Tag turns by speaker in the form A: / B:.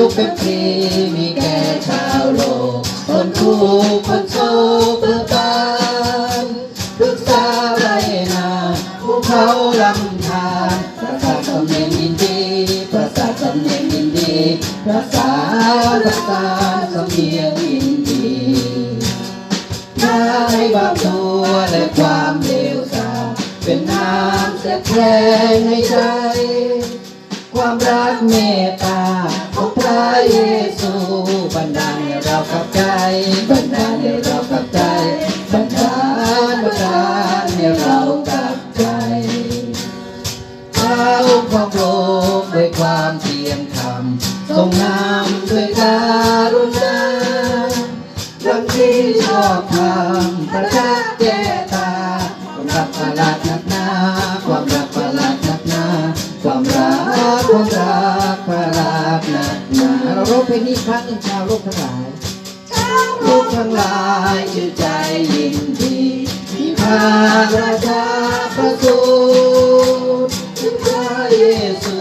A: สุขเป็นฟรีมีแก่ชาวโลก คนทุกคนโศกเบิกบานปรึกษาไรนาภูเขาลำธารประสาทสำเนียงยินดีประสาทสำเนียงยินดีประสาทประสาสำเนียงยินดีได้บางตัวและความเลวทรามเป็นน้ำเสียแทงให้ใจ ความรักเมตตา เยซูบันดาลให้เรากับใจบันดาลให้เรากับใจบันดาลบันดาลให้เรากับใจพระองค์ของโลกด้วยความเพียรธรรมทรงนำด้วยการุณาดังที่ชอบทำประจักษ์แก่ตาความรักประหลาดนักหนาความรักประหลาดนักหนาความรักความรัก เราร้เพลงนี้ครั้งหนึ่งชาวโลกทั้งหลายชาวโลกทั้งหลายชื่นใจยินดีมีพระราชาประสูติพระเยซู